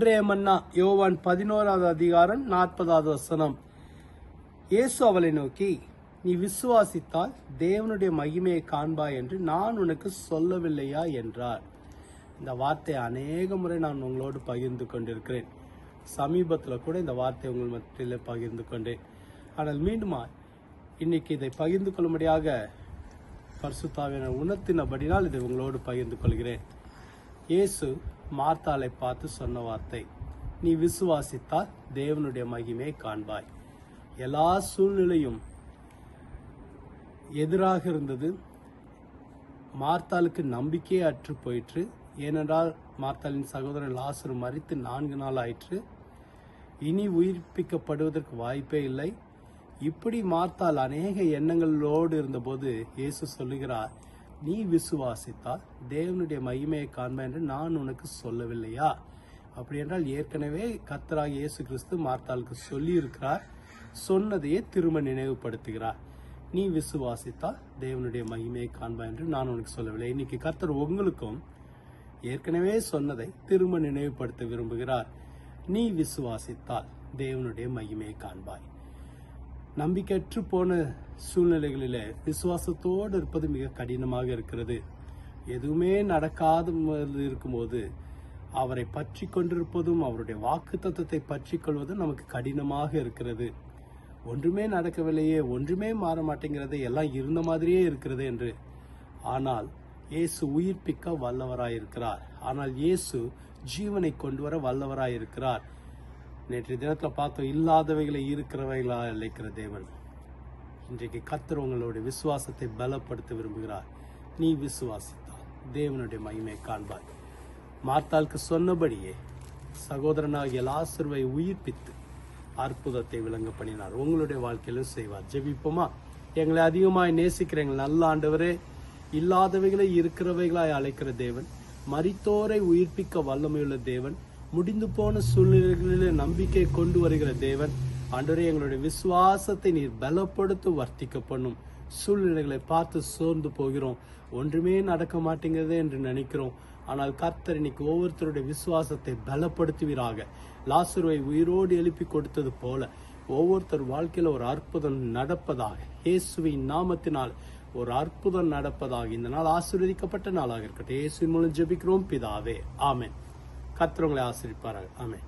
இன்றைய மன்னா யோவான் பதினோராவது அதிகாரம் நாற்பதாவது வசனம். இயேசு அவளை நோக்கி நீ விசுவாசித்தால் தேவனுடைய மகிமையை காண்பாய் என்று நான் உனக்கு சொல்லவில்லையா? என்றார். இந்த வார்த்தை அநேக முறை நான் உங்களோடு பகிர்ந்து கொண்டிருக்கிறேன். சமீபத்தில் கூட இந்த வார்த்தை உங்கள் மத்தியில் பகிர்ந்து கொண்டேன். ஆனால் மீண்டுமா இன்னைக்கு இதை பகிர்ந்து கொள்ளும்படியாக பரிசுத்தாவின உணர்த்தினபடினால் இதை உங்களோடு பகிர்ந்து கொள்கிறேன். இயேசு மார்த்தாளை பார்த்து சொன்ன வார்த்தை நீ விசுவாசித்தால் தேவனுடைய மகிமையை காண்பாய். எல்லா சூழ்நிலையும் எதிராக இருந்தது. மார்த்தாளுக்கு நம்பிக்கையே அற்று போயிற்று. ஏனென்றால் மார்த்தாளின் சகோதரன் லாசர் மறித்து நான்கு நாள் ஆயிற்று. இனி உயிர்ப்பிக்கப்படுவதற்கு வாய்ப்பே இல்லை. இப்படி மார்த்தால் அநேக எண்ணங்களோடு இருந்தபோது இயேசு சொல்லுகிறார் நீ விசுவாசித்தால் தேவனுடைய மகிமையை காண்ப என்று நான் உனக்கு சொல்லவில்லையா? அப்படி என்றால் ஏற்கனவே கத்தராக இயேசு கிறிஸ்து மார்த்தாளுக்கு சொல்லியிருக்கிறார் சொன்னதையே திரும்ப நினைவுபடுத்துகிறார். நீ விசுவாசித்தால் தேவனுடைய மகிமையை காண்பா என்று நான் உனக்கு சொல்லவில்லை. இன்னைக்கு கர்த்தர் உங்களுக்கும் ஏற்கனவே சொன்னதை திரும்ப நினைவுபடுத்த விரும்புகிறார். நீ விசுவாசித்தால் தேவனுடைய மகிமையை காண்பாய். நம்பிக்கையற்று போன சூழ்நிலைகளிலே விசுவாசத்தோடு இருப்பது மிக கடினமாக இருக்கிறது. எதுவுமே நடக்காத இருக்கும்போது அவரை பற்றி கொண்டிருப்பதும் அவருடைய வாக்கு தத்துவத்தை பற்றி கொள்வதும் நமக்கு கடினமாக இருக்கிறது. ஒன்றுமே நடக்கவில்லையே ஒன்றுமே மாற மாட்டேங்கிறது எல்லாம் இருந்த மாதிரியே இருக்கிறது என்று. ஆனால் இயேசு உயிர்ப்பிக்க வல்லவராயிருக்கிறார். ஆனால் இயேசு ஜீவனை கொண்டு வர வல்லவராயிருக்கிறார். நேற்று தினத்தில் பார்த்தோம் இல்லாதவைகளை இருக்கிறவைகளா அழைக்கிற தேவன். இன்றைக்கு கத்தர் உங்களுடைய விசுவாசத்தை பலப்படுத்த விரும்புகிறார். நீ விசுவாசித்தால் தேவனுடைய மகிமை காண்பாய். மார்த்தாளுக்கு சொன்னபடியே சகோதரனாகிய லாசருவை உயிர்ப்பித்து அற்புதத்தை விளங்க பண்ணினார். உங்களுடைய வாழ்க்கையிலும் செய்வார். ஜெபிப்போமா? எங்களை அதிகமாய் நேசிக்கிற எங்கள் நல்ல ஆண்டவரே இல்லாதவைகளை இருக்கிறவைகளாய் அழைக்கிற தேவன் மரித்தோரை உயிர்ப்பிக்க வல்லமையுள்ள தேவன் முடிந்து போன சூழ்நிலைகளில் நம்பிக்கை கொண்டு வருகிற தேவன். ஆண்டவரே எங்களுடைய விசுவாசத்தை நீர் பலப்படுத்த வர்த்திக்க பண்ணும் சூழ்நிலைகளை பார்த்து சோர்ந்து போகிறோம். ஒன்றுமே நடக்க மாட்டேங்கிறதே என்று நினைக்கிறோம். ஆனால் கர்த்தர் இன்னைக்கு ஒவ்வொருத்தருடைய விசுவாசத்தை பலப்படுத்துவீராக. லாசுருவை உயிரோடு எழுப்பி கொடுத்தது போல ஒவ்வொருத்தர் வாழ்க்கையில் ஒரு அற்புதம் நடப்பதாக இயேசுவின் நாமத்தினால் ஒரு அற்புதம் நடப்பதாக இந்த நாள் ஆசீர்வதிக்கப்பட்ட நாளாக இருக்கட்டும். இயேசுவின் மூலம் ஜெபிக்கிறோம் பிதாவே. ஆமேன். கத்துறவங்களை ஆசிரிப்பார்கள் ஆமே